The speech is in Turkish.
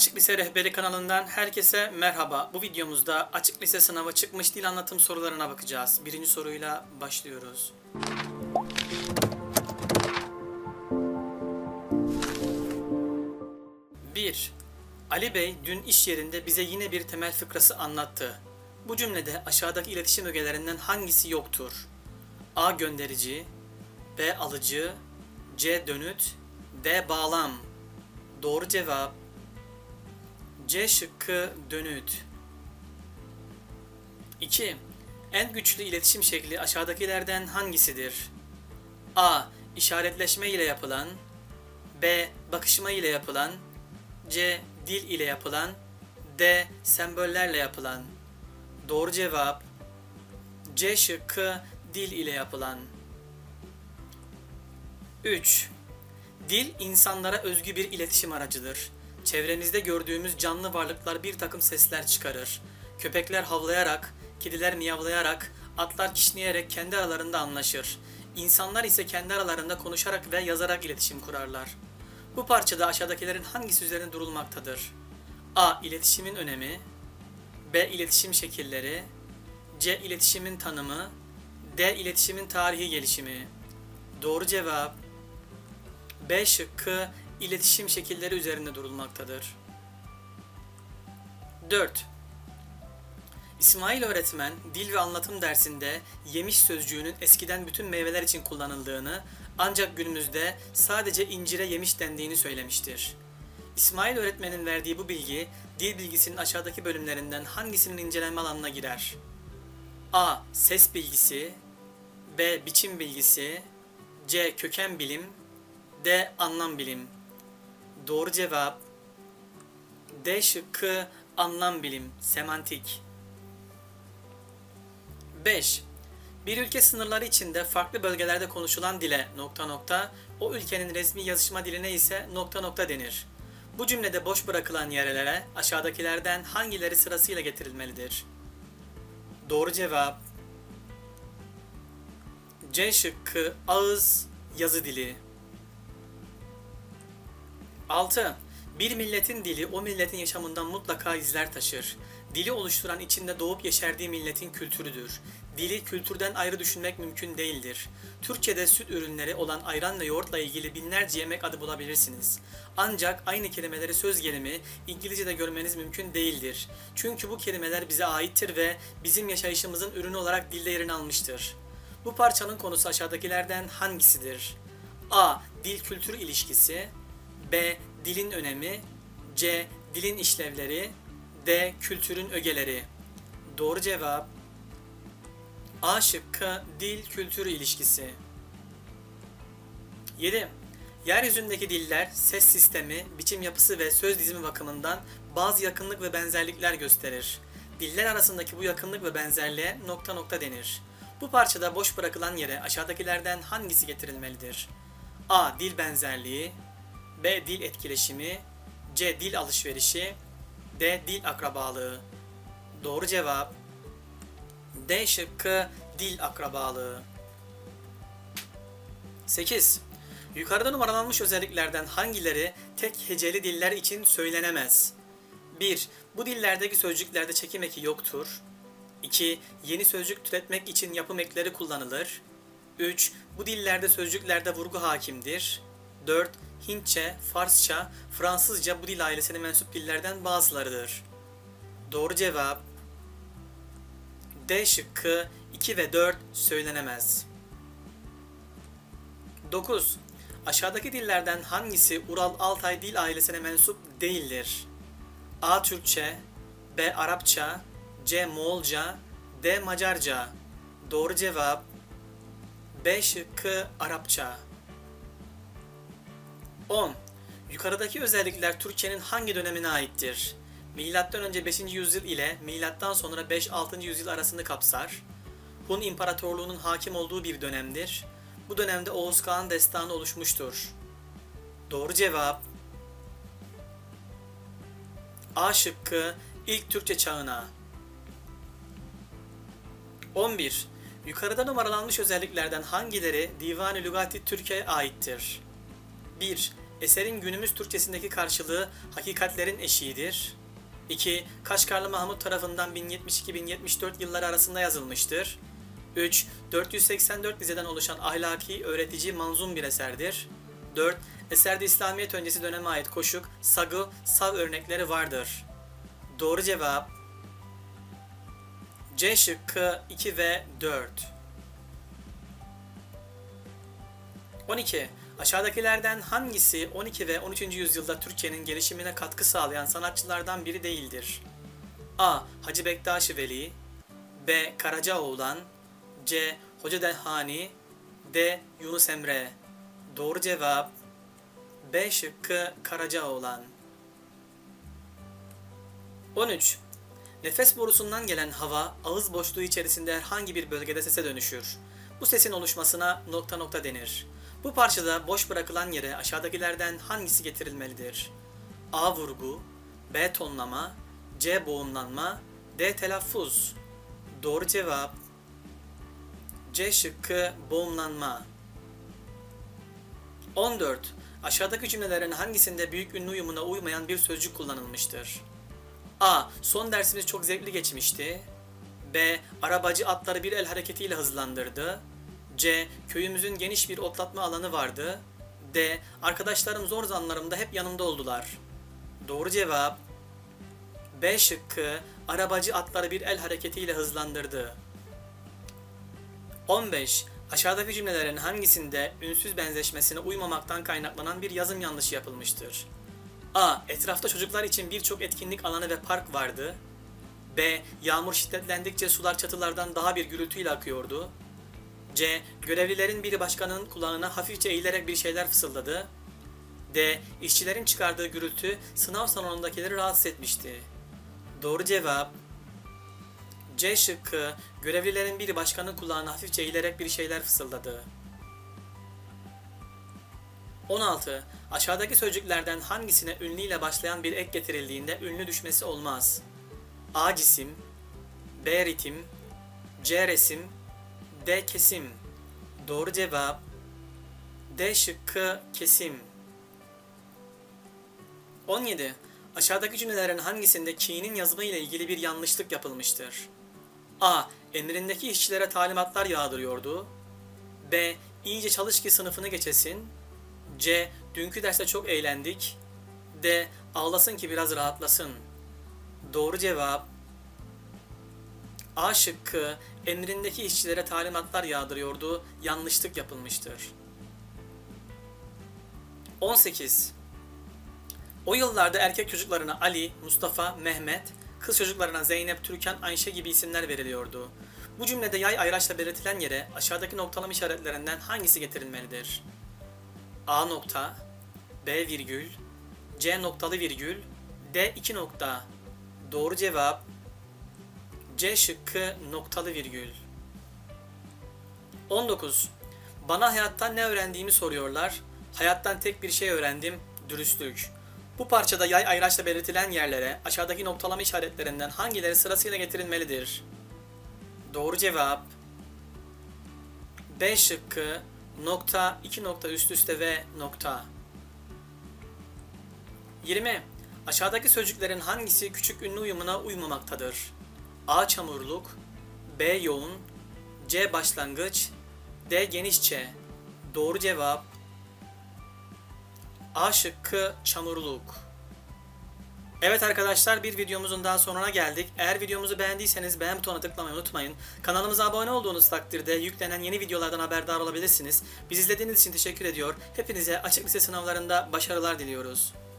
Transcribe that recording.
Açık Lise Rehberi kanalından herkese merhaba. Bu videomuzda Açık Lise sınavı çıkmış dil anlatım sorularına bakacağız. Birinci soruyla başlıyoruz. Bir. Ali Bey dün iş yerinde bize yine bir temel fıkrası anlattı. Bu cümlede aşağıdaki iletişim ögelerinden hangisi yoktur? A. Gönderici B. Alıcı C. Dönüt D. Bağlam Doğru cevap C şıkkı dönüt. 2. En güçlü iletişim şekli aşağıdakilerden hangisidir? A. İşaretleşme ile yapılan B. Bakışma ile yapılan C. Dil ile yapılan D. Sembollerle yapılan Doğru cevap C şıkkı dil ile yapılan 3. Dil insanlara özgü bir iletişim aracıdır. Çevremizde gördüğümüz canlı varlıklar bir takım sesler çıkarır. Köpekler havlayarak, kediler miyavlayarak, atlar kişneyerek kendi aralarında anlaşır. İnsanlar ise kendi aralarında konuşarak ve yazarak iletişim kurarlar. Bu parçada aşağıdakilerin hangisi üzerine durulmaktadır? A. İletişimin önemi B. İletişim şekilleri C. İletişimin tanımı D. İletişimin tarihi gelişimi Doğru cevap B şıkkı iletişim şekilleri üzerinde durulmaktadır. 4. İsmail öğretmen dil ve anlatım dersinde yemiş sözcüğünün eskiden bütün meyveler için kullanıldığını ancak günümüzde sadece incire yemiş dendiğini söylemiştir. İsmail öğretmenin verdiği bu bilgi dil bilgisinin aşağıdaki bölümlerinden hangisinin inceleme alanına girer? A. Ses bilgisi B. Biçim bilgisi C. Köken bilim D. Anlam bilim. Doğru cevap D şıkkı anlam bilim, semantik. 5. Bir ülke sınırları içinde farklı bölgelerde konuşulan dile nokta nokta, o ülkenin resmi yazışma diline ise nokta nokta denir. Bu cümlede boş bırakılan yerlere aşağıdakilerden hangileri sırasıyla getirilmelidir? Doğru cevap C şıkkı ağız yazı dili. 6. Bir milletin dili o milletin yaşamından mutlaka izler taşır. Dili oluşturan içinde doğup yeşerdiği milletin kültürüdür. Dili kültürden ayrı düşünmek mümkün değildir. Türkçe'de süt ürünleri olan ayran ve yoğurtla ilgili binlerce yemek adı bulabilirsiniz. Ancak aynı kelimeleri söz gelimi İngilizce'de görmeniz mümkün değildir. Çünkü bu kelimeler bize aittir ve bizim yaşayışımızın ürünü olarak dilde yerini almıştır. Bu parçanın konusu aşağıdakilerden hangisidir? A. Dil kültür ilişkisi B. Dilin önemi C. Dilin işlevleri D. Kültürün ögeleri Doğru cevap A şıkkı dil kültür ilişkisi 7. Yeryüzündeki diller, ses sistemi, biçim yapısı ve söz dizimi bakımından bazı yakınlık ve benzerlikler gösterir. Diller arasındaki bu yakınlık ve benzerliğe nokta nokta denir. Bu parçada boş bırakılan yere aşağıdakilerden hangisi getirilmelidir? A. Dil benzerliği B. Dil etkileşimi C. Dil alışverişi D. Dil akrabalığı Doğru cevap D şıkkı dil akrabalığı 8. Yukarıda numaralanmış özelliklerden hangileri tek heceli diller için söylenemez? 1. Bu dillerdeki sözcüklerde çekim eki yoktur. 2. Yeni sözcük türetmek için yapım ekleri kullanılır. 3. Bu dillerde sözcüklerde vurgu hakimdir. 4. Hintçe, Farsça, Fransızca bu dil ailesine mensup dillerden bazılarıdır. Doğru cevap D şıkkı 2 ve 4 söylenemez. 9. Aşağıdaki dillerden hangisi Ural-Altay dil ailesine mensup değildir? A. Türkçe B. Arapça C. Moğolca D. Macarca Doğru cevap B şıkkı Arapça 10. Yukarıdaki özellikler Türkçenin hangi dönemine aittir? Milattan önce 5. yüzyıl ile milattan sonra 5-6. yüzyıl arasını kapsar. Hun İmparatorluğu'nun hakim olduğu bir dönemdir. Bu dönemde Oğuz Kağan destanı oluşmuştur. Doğru cevap A şıkkı ilk Türkçe çağına. 11. Yukarıda numaralanmış özelliklerden hangileri Divan-ı Lügati Türkiye aittir? 1. Eserin günümüz Türkçesindeki karşılığı hakikatlerin eşiğidir. 2. Kaşgarlı Mahmut tarafından 1072-1074 yılları arasında yazılmıştır. 3. 484 dizeden oluşan ahlaki, öğretici, manzum bir eserdir. 4. Eserde İslamiyet öncesi döneme ait koşuk, sagı, sav örnekleri vardır. Doğru cevap C şıkkı 2 ve 4. 12. Aşağıdakilerden hangisi 12 ve 13. yüzyılda Türkçenin gelişimine katkı sağlayan sanatçılardan biri değildir? A. Hacı Bektaş Veli B. Karacaoğlan C. Hoca Dehani D. Yunus Emre Doğru cevap B şıkkı Karacaoğlan 13. Nefes borusundan gelen hava ağız boşluğu içerisinde herhangi bir bölgede sese dönüşür. Bu sesin oluşmasına nokta nokta denir. Bu parçada boş bırakılan yere aşağıdakilerden hangisi getirilmelidir? A. Vurgu B. Tonlama C. Boğumlanma D. Telaffuz Doğru cevap C şıkkı boğumlanma 14. Aşağıdaki cümlelerin hangisinde büyük ünlü uyumuna uymayan bir sözcük kullanılmıştır? A. Son dersimiz çok zevkli geçmişti. B. Arabacı atları bir el hareketiyle hızlandırdı. C. Köyümüzün geniş bir otlatma alanı vardı. D. Arkadaşlarım zor zamanlarımda hep yanımda oldular. Doğru cevap B şıkkı arabacı atları bir el hareketiyle hızlandırdı. 15. Aşağıdaki cümlelerin hangisinde ünsüz benzeşmesine uymamaktan kaynaklanan bir yazım yanlışı yapılmıştır? A. Etrafta çocuklar için birçok etkinlik alanı ve park vardı. B. Yağmur şiddetlendikçe sular çatılardan daha bir gürültüyle akıyordu. C. Görevlilerin biri başkanın kulağına hafifçe eğilerek bir şeyler fısıldadı. D. İşçilerin çıkardığı gürültü sınav salonundakileri rahatsız etmişti. Doğru cevap C şıkkı görevlilerin biri başkanın kulağına hafifçe eğilerek bir şeyler fısıldadı. 16. Aşağıdaki sözcüklerden hangisine ünlü ile başlayan bir ek getirildiğinde ünlü düşmesi olmaz? A cisim B ritim C resim D kesim Doğru cevap D şıkkı kesim 17. Aşağıdaki cümlelerin hangisinde Key'nin yazımı ile ilgili bir yanlışlık yapılmıştır? A. Emrindeki işçilere talimatlar yağdırıyordu. B. İyice çalış ki sınıfını geçesin. C. Dünkü derste çok eğlendik. D. Ağlasın ki biraz rahatlasın. Doğru cevap A şıkkı emrindeki işçilere talimatlar yağdırıyordu. Yanlışlık yapılmıştır. 18. O yıllarda erkek çocuklarına Ali, Mustafa, Mehmet, kız çocuklarına Zeynep, Türkan, Ayşe gibi isimler veriliyordu. Bu cümlede yay ayraçla belirtilen yere aşağıdaki noktalama işaretlerinden hangisi getirilmelidir? A nokta, B virgül, C noktalı virgül, D iki nokta. Doğru cevap C şıkkı noktalı virgül. 19. Bana hayattan ne öğrendiğimi soruyorlar. Hayattan tek bir şey öğrendim, dürüstlük. Bu parçada yay ayraçla belirtilen yerlere aşağıdaki noktalama işaretlerinden hangileri sırasıyla getirilmelidir? Doğru cevap B şıkkı nokta, iki nokta üst üste ve nokta. 20. Aşağıdaki sözcüklerin hangisi küçük ünlü uyumuna uymamaktadır? A. Çamurluk B. Yoğun C. Başlangıç D. Genişçe Doğru cevap A şıkkı çamurluk. Evet arkadaşlar bir videomuzun daha sonuna geldik. Eğer videomuzu beğendiyseniz beğen butonuna tıklamayı unutmayın. Kanalımıza abone olduğunuz takdirde yüklenen yeni videolardan haberdar olabilirsiniz. Biz izlediğiniz için teşekkür ediyor. Hepinize açık lise sınavlarında başarılar diliyoruz.